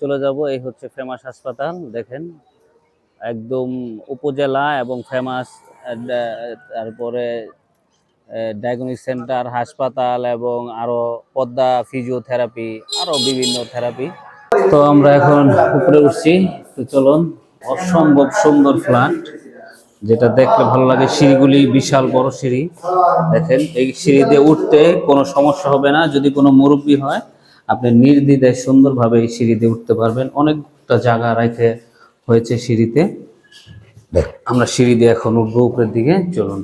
চলে যাব, এই হচ্ছে ফেমাস হাসপাতাল, দেখেন, একদম উপজেলা এবং ফেমাস তারপরে ডায়াগনিক সেন্টার হাসপাতাল এবং আরও পদ্মা ফিজিওথেরাপি আরও বিভিন্ন থেরাপি তো আমরা এখন উপরে উঠছি, তো চলুন, অসম্ভব সুন্দর ফ্ল্যাট যেটা দেখতে ভালো লাগে, সিঁড়িগুলি বিশাল বড় সিঁড়ি। দেখেন, এই সিঁড়ি দিয়ে উঠতে কোনো সমস্যা হবে না, যদি কোনো মুরব্বী হয় আপনি নির্দ্বিধায় সুন্দরভাবে এই সিঁড়ি দিয়ে উঠতে পারবেন। অনেকটা জায়গা রেখে হয়েছে সিঁড়িতে। আমরা সিঁড়ি দিয়ে এখন উঠবো উপরের দিকে চলুন।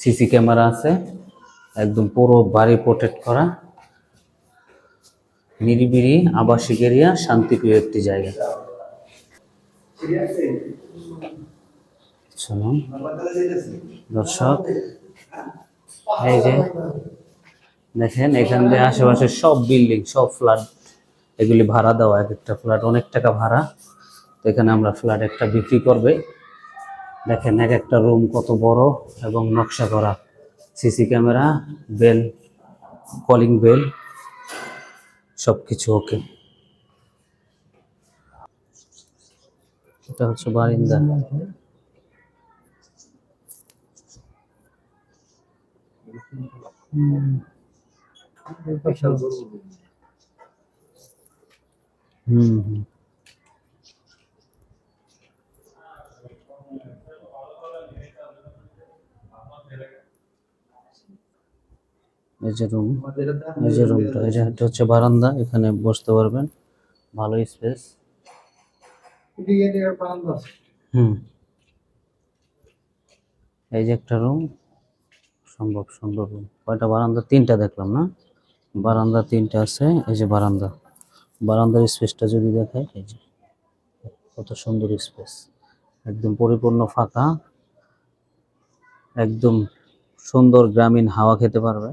সিসি ক্যামেরা আছে একদম পুরো বাড়ি প্রোটেক্ট করা। নিরিবিড়ি আবাসিক এরিয়া শান্তিপ্রিয় একটি জায়গা। দর্শক এই যে, দেখেন, এখান দিয়ে আশেপাশে সব বিল্ডিং সব ফ্ল্যাট এগুলি ভাড়া দেওয়া, এক একটা ফ্ল্যাট অনেক টাকা ভাড়া। তো এখানে আমরা ফ্ল্যাট একটা বিক্রি করবে। দেখেন, এক একটা রুম কত বড় এবং নকশা করা। CC camera bell calling bell সব কিছু ওকে এটা হচ্ছে বারিন্দা। হুম হুম এই যে রুম এই যে রুমটা এই যে হচ্ছে বারান্দা এখানে বসতে পারবেন। ভালো স্পেস হুম। এই যে একটা রুম সম্ভব সুন্দর কয়টা? বারান্দা তিনটা দেখলাম, না? বারান্দা তিনটা আছে, এই যে বারান্দা। বারান্দার স্পেসটা যদি দেখায় এই যে কত সুন্দর স্পেস। একদম পরিপূর্ণ ফাঁকা। একদম সুন্দর গ্রামীণ হাওয়া খেতে পারবে।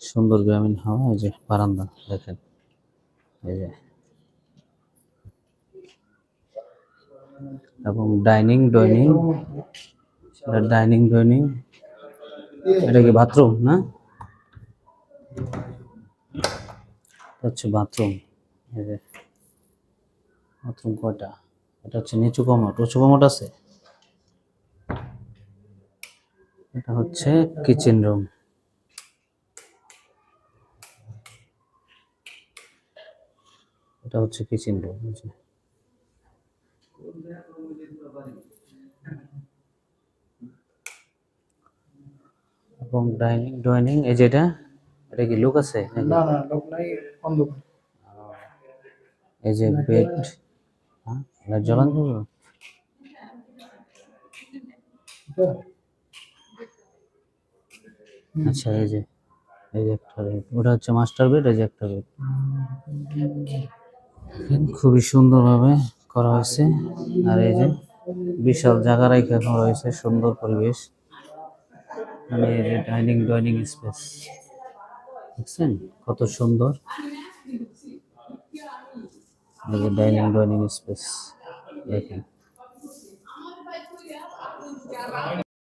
সুন্দর গ্রামীণ হাওয়া, এই যে বারান্দা, দেখেন। এই যে। এবং ডাইনিং ডাইনিং। Dining dining. এটা কি বাথরুম, না? এটা হচ্ছে বাথরুম। বাথরুম কয়টা? এটা হচ্ছে নিচু কমোট উঁচু কমোট আছে? এটা হচ্ছে কিচেন রুম। এটা হচ্ছে কিচেন রুম এবং ডাইনিং ডাইনিং এই যেটা এটা কি লোক আছে না না লোক নাই অন্ধকার। এই যে বেড হ্যাঁ জ্বালান। যাবে? আচ্ছা এই যে এই যে একটা বেড ওটা হচ্ছে মাস্টার বেড এই যে একটা বেড খুবই সুন্দরভাবে করা হয়েছে আর এই যে বিশাল জায়গা রেখে করা হয়েছে সুন্দর পরিবেশ। মানে ডাইনিং ডাইনিং স্পেস। দেখছেন? কত সুন্দর। Dining dining space. দেখেন।